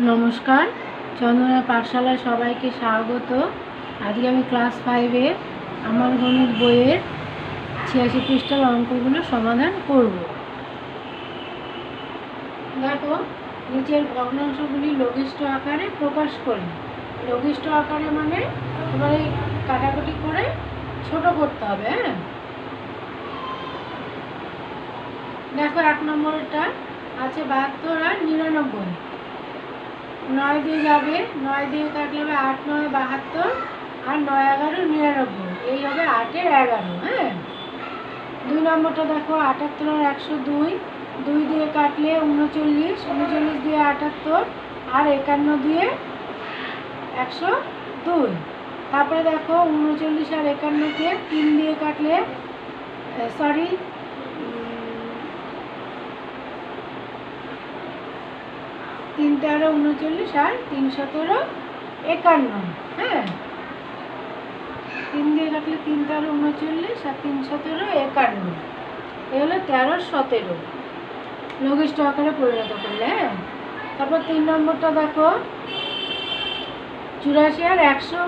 নমস্কার। চন্দনা পাঠশালায় সবাইকে স্বাগত। আজকে আমি ক্লাস ফাইভে আমার গণিত বইয়ের ছিয়াশি পৃষ্ঠার অঙ্কগুলো সমাধান করব। দেখো, নিচের ভগ্নাংশগুলি লঘিষ্ঠ আকারে প্রকাশ করি। লঘিষ্ঠ আকারে মানে তোমার এই কাটাকুটি করে ছোট করতে হবে হ্যাঁ? দেখো, এক নম্বরটা আছে বাহাত্তর আর নিরানব্বই। নয় দিয়ে যাবে, নয় দিয়ে কাটলে হবে আট, নয়, বাহাত্তর, আর নয়, এগারো, নিরানব্বই। এই হবে আটের এগারো হ্যাঁ? দুই নম্বরটা দেখো, আটাত্তর আর একশো দুই। দুই দিয়ে কাটলে উনচল্লিশ উনচল্লিশ দিয়ে আটাত্তর, আর একান্ন দিয়ে একশো দুই। তারপরে দেখো, উনচল্লিশ আর একান্নকে তিন দিয়ে কাটলে সরি তিন তেরো উনচল্লিশ আর তিন সতেরো একান্ন। হ্যাঁ? তিন দিয়ে কাটলে তিন তেরো উনচল্লিশ আর তিন সতেরো একান্ন। এ হলো তেরো সতেরো। লঘিষ্ঠ আকারে পরিণত করলে হ্যাঁ? তারপর তিন নম্বরটা দেখো। চুরাশি আর একশো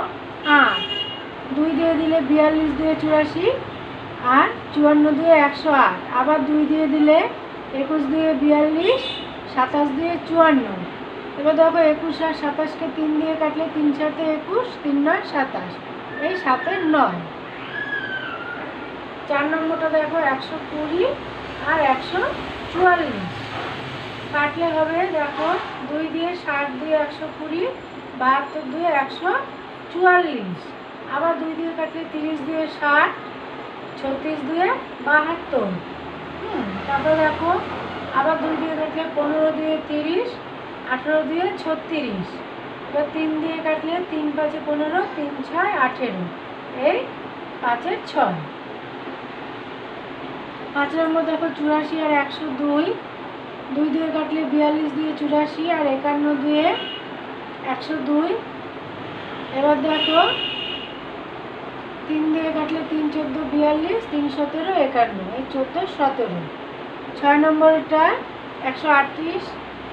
আট। দুই দিয়ে দিলে বিয়াল্লিশ দিয়ে চুরাশি আর চুয়ান্ন দিয়ে একশো আট। আবার দুই দিয়ে দিলে একুশ দিয়ে বিয়াল্লিশ সাতাশ দিয়ে চুয়ান্ন। এবার দেখো একুশ আর সাতাশকে তিন দিয়ে কাটলে তিন সাতে একুশ, তিন নয়, সাতাশ। এই সাতের নয়। চার নম্বরটা দেখো একশো কুড়ি আর একশো চুয়াল্লিশ। কাটলে হবে দেখো দুই দিয়ে ষাট দিয়ে একশো কুড়ি, বাহাত্তর দিয়ে একশো চুয়াল্লিশ। আবার দুই দিয়ে কাটলে তিরিশ দিয়ে ষাট, ছত্রিশ দিয়ে বাহাত্তর। হুম, তারপরে দেখো আবার দুই দিয়ে কাটলে পনেরো দিয়ে তিরিশ, আঠেরো দিয়ে ছত্রিশ। এবার তিন দিয়ে কাটলে তিন পাঁচে পনেরো, তিন ছয়, আঠেরো। এই পাঁচের ছয়। পাঁচ নম্বর দেখো চুরাশি আর একশো দুই। দুই দিয়ে কাটলে বিয়াল্লিশ দিয়ে চুরাশি আর একান্ন দিয়ে একশো দুই। এবার দেখো তিন দিয়ে কাটলে তিন চোদ্দ, বিয়াল্লিশ, তিন সতেরো, একান্ন। এই চোদ্দ, সতেরো। ছয় নম্বরটা একশো আটত্রিশ,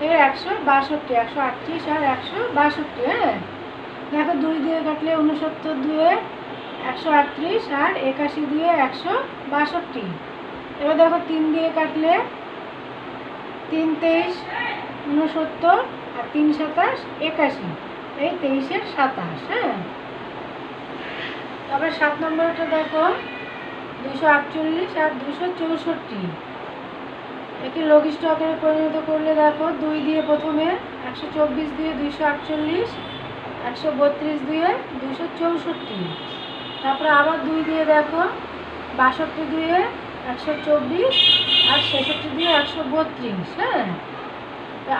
এর একশো বাষট্টি, একশো আটত্রিশ আর একশো বাষট্টি হ্যাঁ? দেখো দুই দিয়ে কাটলে উনসত্তর দিয়ে একশো আটত্রিশ আর একাশি দিয়ে একশো বাষট্টি। এবার দেখো তিন দিয়ে কাটলে তিন তেইশ উনসত্তর আর তিন সাতাশ, একাশি। এই তেইশের সাতাশ হ্যাঁ? তারপরে সাত নম্বরটা দেখো, দুশো আটচল্লিশ আর দুশো চৌষট্টি। একে লঘিষ্ঠ আকারে পরিণত করলে দেখো, দুই দিয়ে প্রথমে একশো চব্বিশ দিয়ে দুইশো আটচল্লিশ, একশো বত্রিশ দিয়ে দুশো চৌষট্টি। তারপরে আবার দুই দিয়ে দেখো, বাষট্টি দিয়ে একশো চব্বিশ আর ছেষট্টি দিয়ে একশো বত্রিশ হ্যাঁ?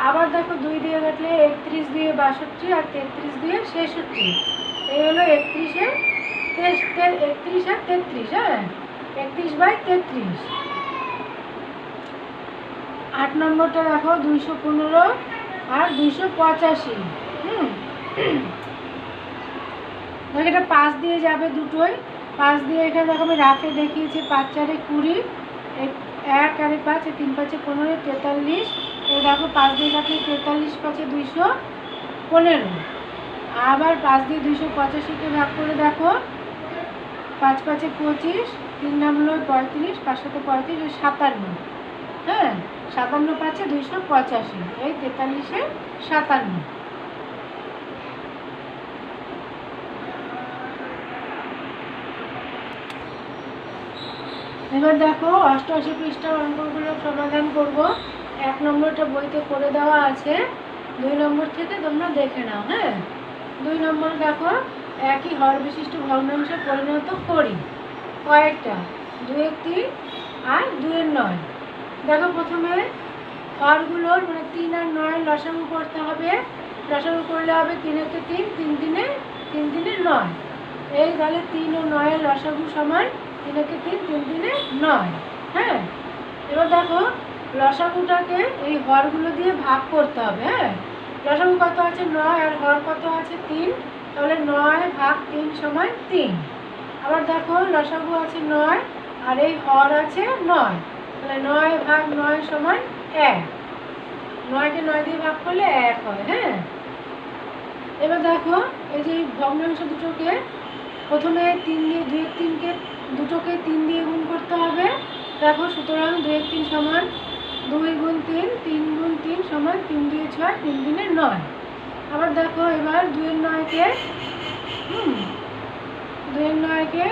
আবার দেখো, দুই দিয়ে কাটলে একত্রিশ দিয়ে বাষট্টি আর তেত্রিশ দিয়ে ছেষট্টি। এই হলো একত্রিশে একত্রিশ আর তেত্রিশ হ্যাঁ? একত্রিশ বাই তেত্রিশ। আট নম্বরটা দেখো, দুইশো পনেরো আর দুইশো পঁচাশি। হুম। দেখো, এটা পাঁচ দিয়ে যাবে দুটোই। পাঁচ দিয়ে এখানে দেখো, আমি রাফে দেখিয়েছি, পাঁচ, চারে কুড়ি, এক- আরে পাঁচ তিন, পাঁচে পনেরো, তেতাল্লিশ। এই দেখো, পাঁচ দিয়ে কাটলে তেতাল্লিশ, পাঁচে দুইশো পনেরো। আবার পাঁচ দিয়ে দুইশো পঁচাশিকে ভাগ করে দেখো, পাঁচ, পাঁচে পঁচিশ, তিন নাম হলো পঁয়ত্রিশ পাঁচ সাথে পঁয়ত্রিশ, সাতান্ন। সাতান্ন পাঁচে দুইশো পঁচাশি, এই তেতাল্লিশে সাতান্ন। এবার দেখো, অষ্টআশি পৃষ্ঠার অঙ্কগুলো সমাধান করব। এক নম্বরটা বইতে করে দেওয়া আছে। দুই নম্বর থেকে তোমরা দেখে নাও হ্যাঁ? দুই নম্বর দেখো, একই হর বিশিষ্ট ভগ্নাংশে পরিণত করি। কয়েকটা দুয়ের তিন আর দুয়ের নয়। দেখো প্রথমে হরগুলোর মানে তিন আর নয় লসাগু করতে হবে। লসাগু করলে হবে তিনেতে তিন তিন দিনে তিন দিনে নয়। এই তাহলে তিন ও নয়ের লসাগু সমান তিনেকে তিন তিন দিনে নয়। হ্যাঁ? এবার দেখো লসাগুটাকে এই হরগুলো দিয়ে ভাগ করতে হবে হ্যাঁ? লসাগু কত আছে? নয়, আর হর কত আছে? তিন। তাহলে নয় ভাগ তিন সমান তিন। আবার দেখো লসাগু আছে নয়, আর এই হর আছে নয়। তাহলে নয় ভাগ নয় সমান এক। নয়কে নয় দিয়ে ভাগ করলে এক হয় হ্যাঁ? এবার দেখো, এই যে ভগ্নাংশ দুটোকে প্রথমে তিন দিয়ে এক তিনকে, দুটোকে তিন দিয়ে গুণ করতে হবে। দেখো, সুতরাং এক তিন সমান দুই গুণ তিন তিন গুণ তিন সমান তিন দিয়ে ছয়, তিন দিনের নয়। আবার দেখো, এবার দুইয়ের নয়কে, হুম দুইয়ের নয়কে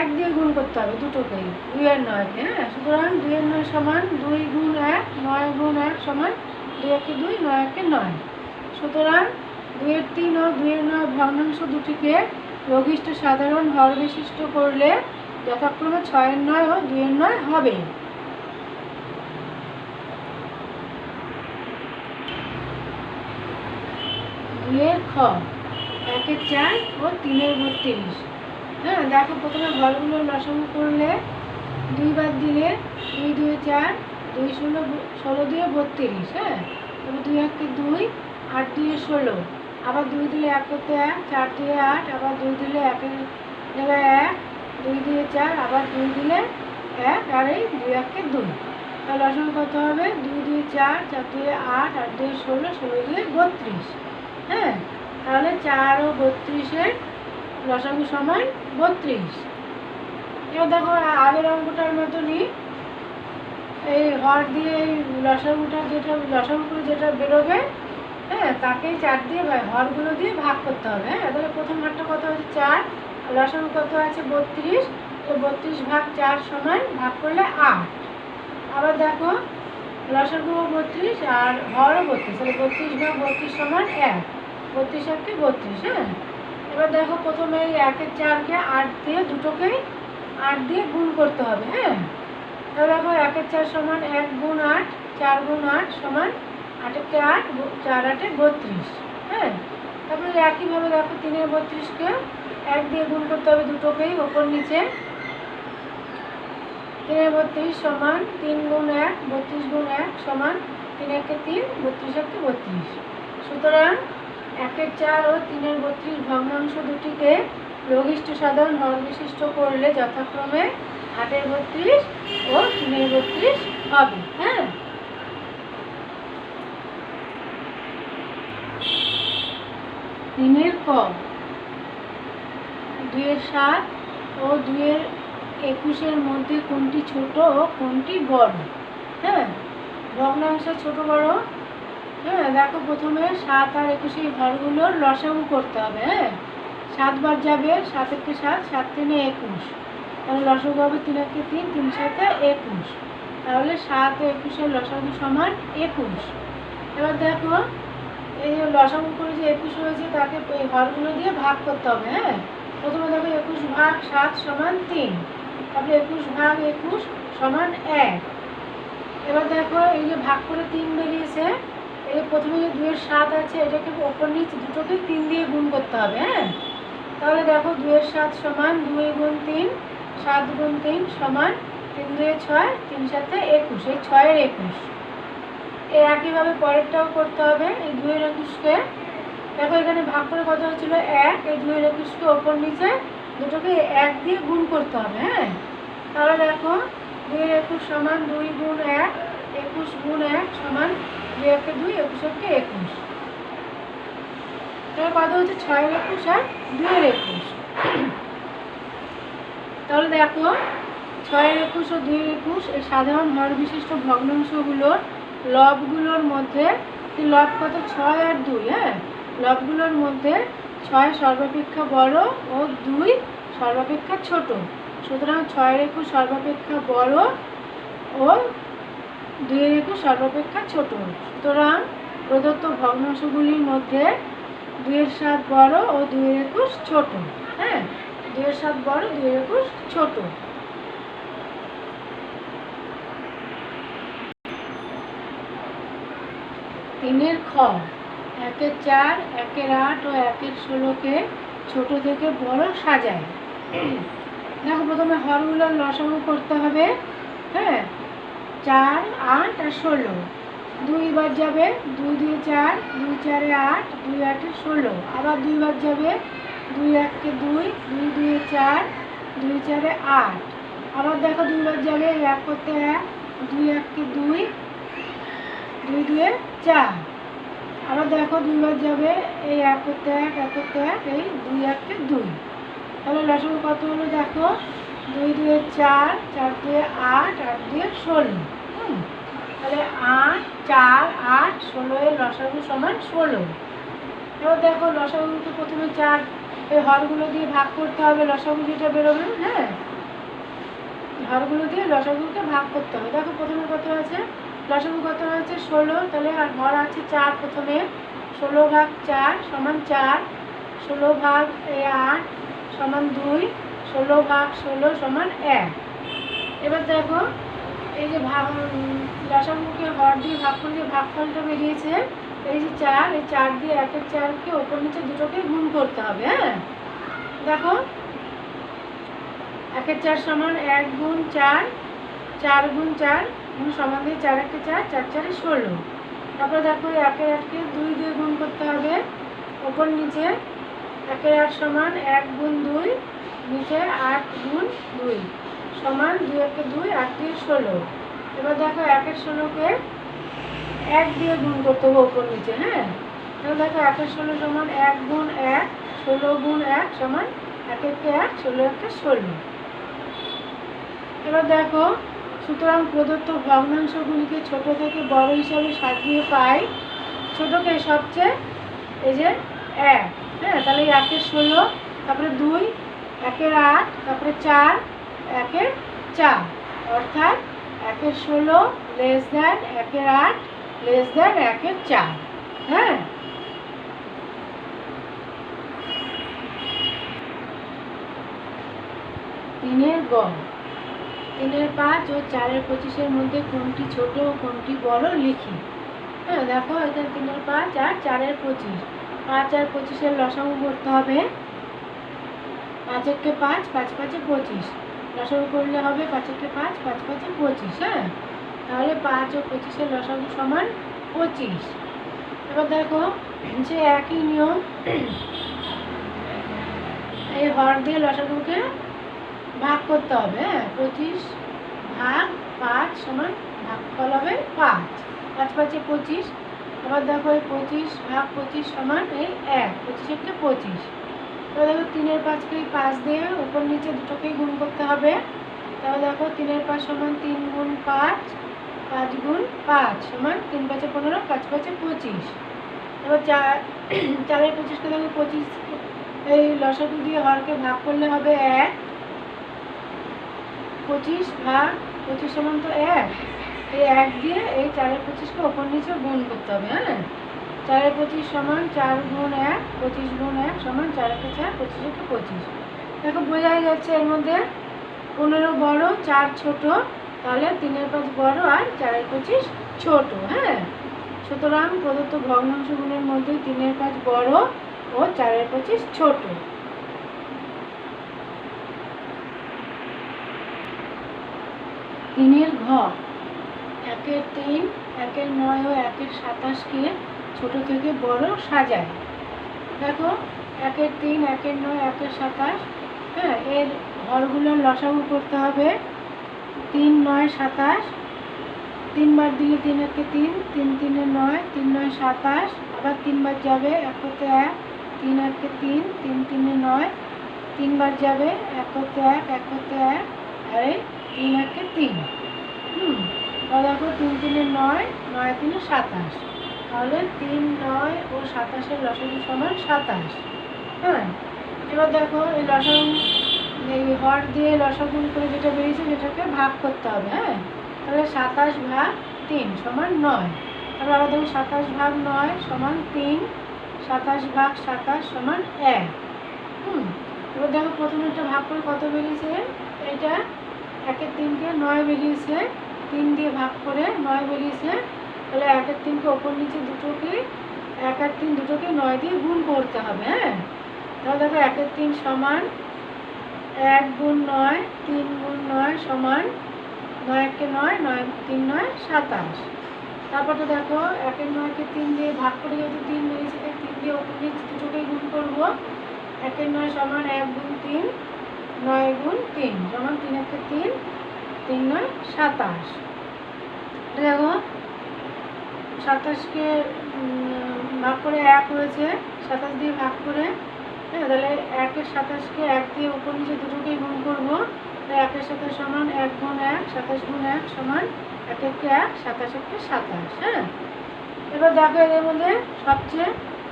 এক দিয়ে গুণ করতে হবে দুটোকেই। দুইয়ের নয়কে হ্যাঁ? সুতরাং দুইয়ের নয় সমান দুই গুণ এক, নয় গুণ এক সমান দুই একে দুই, নয় একে নয়। সুতরাং দুইয়ের তিন ও দুইয়ের নয় ভগ্নাংশ দুটিকে লঘিষ্ঠ সাধারণ হর বিশিষ্ট করলে যথাক্রমে ছয়ের নয় ও দুইয়ের নয় হবে। দুইয়ের খ, একের চার ও তিনের বত্রিশ। হ্যাঁ দেখো প্রথমে ঘরগুলো লসাগু করলে দুই বাদ দিলে দুই দুই, চার, দুই, ষোলো ষোলো দুয়ে বত্রিশ হ্যাঁ? তারপর দুই একে দুই, আট দুয়ে ষোলো। আবার দুই দিলে এক করতে এক, চার দিয়ে আট, আবার দুই দিলে একের জায়গায় এক, দুই দিয়ে চার, আবার দুই দিলে এক, আর এই দুই একে দুই। তাহলে লসাগু কত হবে? দুই দুই, চার চার দুয়ে আট আট দুই ষোলো ষোলো দুয়ে বত্রিশ হ্যাঁ? তাহলে চার ও বত্রিশের লসাগু সমান বত্রিশ। এবার দেখো, আগের অঙ্কটার মতনই এই হর দিয়ে এই লসাগুটা যেটা লসাগু করে যেটা বেরোবে হ্যাঁ তাকেই চার দিয়ে হরগুলো দিয়ে ভাগ করতে হবে হ্যাঁ তাহলে প্রথম হারটা কত হচ্ছে চার। লসাগু কত আছে? বত্রিশ। তো বত্রিশ ভাগ চার সমান ভাগ করলে আট। আবার দেখো লসাগু বত্রিশ আর হরও বত্রিশ, তাহলে বত্রিশ ভাগ বত্রিশ সমান এক। বত্রিশ একে বত্রিশ হ্যাঁ? এবার দেখো প্রথমে এই একের চারকে আট দিয়ে দুটোকেই আট দিয়ে গুণ করতে হবে হ্যাঁ? তাহলে দেখো একের চার সমান এক গুণ আট, চার গুণ আট সমান আটেরকে আট চার আটে বত্রিশ হ্যাঁ? তারপরে একইভাবে দেখো তিনের বত্রিশকে এক দিয়ে গুণ করতে হবে দুটোকেই, ওপর নিচে। তিনের বত্রিশ সমান তিন গুণ এক, বত্রিশ গুণ এক সমান তিন একে তিন, বত্রিশ একে বত্রিশ। সুতরাং একের চার ও তিনের বত্রিশ ভগ্নাংশ দুটিকে লঘিষ্ঠ সাধারণ হর বিশিষ্ট করলে যথাক্রমে আটের বত্রিশ ও তিনের বত্রিশ হবে হ্যাঁ? তিনের ক, দুইয়ের সাত ও দুইয়ের একুশের মধ্যে কোনটি ছোট ও কোনটি বড় হ্যাঁ? ভগ্নাংশ ছোট বড় হ্যাঁ দেখো প্রথমে সাত আর একুশে ঘরগুলোর লসাগু করতে হবে হ্যাঁ? সাতবার যাবে, সাত একে সাত সাত তিনে একুশ। তাহলে লসাগু হবে তিন একে তিন তিন সাথে একুশ। তাহলে সাত একুশের লসাগু সমান একুশ। এবার দেখো, এই যে লসাগু করে যে একুশ হয়েছে, তাকে এই ঘরগুলো দিয়ে ভাগ করতে হবে হ্যাঁ? প্রথমে দেখো একুশ ভাগ সাত সমান তিন। তারপরে একুশ ভাগ একুশ সমান এক। এবার দেখো এই যে ভাগ করে তিন বেরিয়েছে এই প্রথমে যে দুয়ের সাত আছে, এটাকে ওপর নিচ দুটোকে তিন দিয়ে গুণ করতে হবে হ্যাঁ? তাহলে দেখো দুয়ের সাত সমান দুই গুণ তিন, সাত গুণ তিন সমান তিন দুয়ে ছয়, তিন সাথে একুশ, এই ছয়ের একুশ। এই একইভাবে পরেরটাও করতে হবে, এই দুয়ের একুশকে। দেখো এখানে ভাগ করে কত হচ্ছিল? এক, এই দুয়ের একুশকে ওপর নিচে দুটোকে এক দিয়ে গুণ করতে হবে হ্যাঁ? তাহলে দেখো দুই একুশ সমান দুই গুণ এক, একুশ গুণ এক সমান দুই একে দুই একুশ একে একুশ? তাহলে কত হচ্ছে ছয়ের একুশ আর দুইয়ের একুশ। তাহলে দেখো ছয়ের একুশ ও দুইয়ের একুশ এই সাধারণ হর বিশিষ্ট ভগ্নাংশগুলোর লবগুলোর মধ্যে লব কত? ছয় আর দুই হ্যাঁ? লবগুলোর মধ্যে ছয় সর্বাপেক্ষা বড় ও দুই সর্বাপেক্ষা ছোট। সুতরাং ছয়ের একুশ সর্বাপেক্ষা বড় ও দুইয়ের একুশ সর্বাপেক্ষা ছোট। সুতরাং প্রদত্ত ভগ্নাংশগুলির মধ্যে দুইয়ের সাত বড় ও দুইয়ের একুশ ছোট। হ্যাঁ? দুইয়ের সাত বড় দুইয়ের একুশ ছোট। তিনের খ, একের চার, একের আট ও একের ষোলোকে ছোট থেকে বড় সাজায়। দেখো প্রথমে হরগুলোর লসাগু করতে হবে। হ্যাঁ? চার, আট আর ষোলো। দুইবার যাবে, দুই দুই চার, দুই চারে আট, দুই আটে ষোলো। আবার দুইবার যাবে, দুই এককে দুই দুই দুই চার, দুই চারে আট। আবার দেখো দুইবার যাবে এক করতে এক, দুই এককে দুই দুই দুয়ে চার। আবার দেখো দুইবার যাবে, এই এক করতে এক এক করতে এক, এই দুই এককে দুই। তাহলে লসাগু কত হলো দেখো? দুই দুয়ে চার চার দুয়ে আট আট দুয়ে ষোলো। তাহলে আট, চার, আট, ষোলো এর লসাগু সমান ষোলো। এবার দেখো লসাগুকে প্রথমে চার, এই হরগুলো দিয়ে ভাগ করতে হবে, লসাগু যেটা বেরোবে হ্যাঁ? হরগুলো দিয়ে লসাগুকে ভাগ করতে হবে। দেখো প্রথমে কত আছে? লসাগু কত হয়েছে ষোলো। তাহলে আর হর আছে চার প্রথমে। ষোলো ভাগ চার সমান চার। ষোলো ভাগ আট সমান দুই। ষোলো ভাগ ষোলো সমান এক। এবার দেখো এই যে ভাগ লসাগুকে হর দিয়ে ভাগ করলে ভাগফলটা বেরিয়েছে। এই যে চার, এই চার দিয়ে একের চারকে ওপর নিচে দুটোকে গুণ করতে হবে হ্যাঁ? দেখো, একের চার সমান এক গুণ চার চার গুণ চার, গুণ সমান দিয়ে চার একে চার চার চারে ষোলো। তারপরে দেখো একের আটকে দুই দিয়ে গুণ করতে হবে। ওপর নিচে একের আট সমান এক গুণ দুই, নিচে আট গুণ দুই। সমান দুই একে দুই আট দিয়ে ষোলো। এবার দেখো একের ষোলোকে এক দিয়ে গুণ করতে হবে ওপর নিচে হ্যাঁ? তাহলে দেখো একের ষোলো সমান এক গুণ এক, ষোলো গুণ এক সমান এক একে এক ষোলো একে ষোলো। এবার দেখো, সুতরাং প্রদত্ত ভগ্নাংশগুলিকে ছোট থেকে বড় হিসাবে সাজিয়ে পাই। ছোটকে সবচেয়ে এই যে এক হ্যাঁ? তাহলে একের ষোলো, তারপরে দুই, একের আট, তারপরে চার একের চার, অর্থাৎ একের ষোলো লেস দ্যান একের আট লেস দ্যান একের চার হ্যাঁ? তিনের গড় তিনের পাঁচ ও চারের পঁচিশের মধ্যে কোনটি ছোট ও কোনটি বড় লিখি। হ্যাঁ দেখো এখানে তিনের পাঁচ আর চারের পঁচিশ। পাঁচ আর পঁচিশের লসাগু করতে হবে। পাঁচ একে পাঁচ পাঁচ, পাঁচে পঁচিশ। লসাগু করলে হবে পাঁচ একে পাঁচ পাঁচ পাঁচে পঁচিশ হ্যাঁ? তাহলে পাঁচ ও পঁচিশের লসাগু সমান পঁচিশ। এবার দেখো, যে একই নিয়ম এই হর দিয়ে লসাগুকে ভাগ করতে হবে হ্যাঁ? পঁচিশ ভাগ পাঁচ সমান ভাগ ভাগফল হবে পাঁচ। পাঁচ পাঁচে পঁচিশ আবার দেখো এই পঁচিশ ভাগ পঁচিশ সমান এই এক পঁচিশ একটা পঁচিশ। এবার দেখো তিনের পাঁচকে এই পাঁচ দিয়ে উপর নিচে দুটোকেই গুণ করতে হবে। তাহলে দেখো তিনের পাঁচ সমান তিন গুণ পাঁচ পাঁচ গুণ পাঁচ সমান তিন পাঁচে পনেরো, পাঁচ পাঁচে পঁচিশ। এবার চার চারের পঁচিশকে দেখো পঁচিশ এই লসাগু দিয়ে হরকে ভাগ করলে হবে এক। পঁচিশ ভাগ, পঁচিশ সমান তো এক। এই এক দিয়ে এই চারের পঁচিশকে ওপর নিচে গুণ করতে হবে হ্যাঁ? চারের পঁচিশ সমান চার গুণ এক, পঁচিশ গুণ এক সমান চার একে চার, পঁচিশ একে পঁচিশ। দেখো, বোঝাই যাচ্ছে এর মধ্যে। পনেরো বড়, চার ছোট, তাহলে তিনের পাঁচ বড় আর চারের পঁচিশ ছোট হ্যাঁ? সুতরাং প্রদত্ত ভগ্নাংশগুলোর মধ্যে তিনের পাঁচ বড় ও চারের পঁচিশ ছোট। তিনের ঘর একের তিন, একের নয় ও একের সাতাশকে ছোট থেকে বড় সাজায়। দেখো, একের তিন, একের নয়, একের সাতাশ হ্যাঁ এর ঘরগুলোর লসাগু করতে হবে। তিন, নয়, সাতাশ তিনবার দিলে তিন একে তিন তিন, তিনে নয়, তিন, নয়, সাতাশ, আবার তিনবার যাবে এক করতে এক, তিন একে তিন তিন, তিনে নয় তিনবার যাবে এক করতে এক এক করতে এক, আর এই তিন একে তিন। হুম দেখো তিন, তিনে নয় নয়, তিনে সাতাশ। তাহলে তিন, নয় ও সাতাশের লসাগু সমান সাতাশ। হ্যাঁ? এবার দেখো, এই লসাগু এই হর দিয়ে লসাগু করে যেটা বেরিয়েছে সেটাকে ভাগ করতে হবে হ্যাঁ? তাহলে সাতাশ ভাগ তিন সমান নয়। তারপর আবার দেখো, সাতাশ ভাগ নয় সমান তিন, সাতাশ ভাগ সাতাশ সমান এক। হুম? এবার দেখো, প্রথমে একটা ভাগ করে কত বেরিয়েছে? এটা একের তিনকে নয় বেরিয়েছে। তিন দিয়ে ভাগ করে নয় বেরিয়েছে। তাহলে একের তিনকে ওপর নিচে দুটোকে, এক আর তিন দুটোকে নয় দিয়ে গুণ করতে হবে হ্যাঁ? তাহলে দেখো একের তিন সমান এক গুণ নয়, তিন গুণ নয় সমান নয় একে নয় নয় তিন নয় সাতাশ। তারপরে দেখো, একের নয়কে তিন দিয়ে ভাগ করে যেহেতু তিন বেরিয়েছে তিন দিয়ে ওপর নিচে দুটোকেই গুণ করব। একের নয় সমান এক গুণ তিন, নয় গুণ তিন সমান তিন একে তিন তিন নয় সাতাশ। দেখো সাতাশকে ভাগ করে এক হয়েছে, সাতাশ দিয়ে ভাগ করে হ্যাঁ তাহলে একের সাতাশকে এক দিয়ে উপর নিচে দুটোকেই গুণ করব একের সাথে সমান এক গুণ এক, সাতাশ গুণ এক সমান এক এককে এক, সাতাশ এককে সাতাশ হ্যাঁ? এবার দেখো এদের মধ্যে সবচেয়ে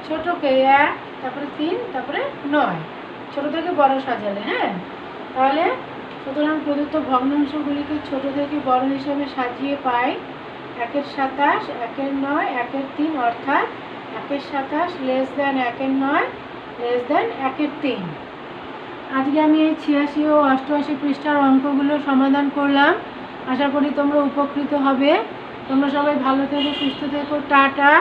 ছোটোকে এক, তারপরে তিন, তারপরে নয়। ছোটো থেকে বড় সাজালে হ্যাঁ? তাহলে সুতরাং প্রদত্ত ভগ্নাংশগুলিকে ছোট থেকে বড় হিসেবে সাজিয়ে পাই একের সাতাশ, একের নয়, একের তিন, অর্থাৎ একের সাতাশ লেস দেন একের নয় লেস দেন একের তিন। আজকে আমি এই ছিয়াশি ও অষ্টআশি পৃষ্ঠার অঙ্কগুলো সমাধান করলাম। আশা করি তোমরা উপকৃত হবে। তোমরা সবাই ভালো থেকো, সুস্থ থেকো, টাটা।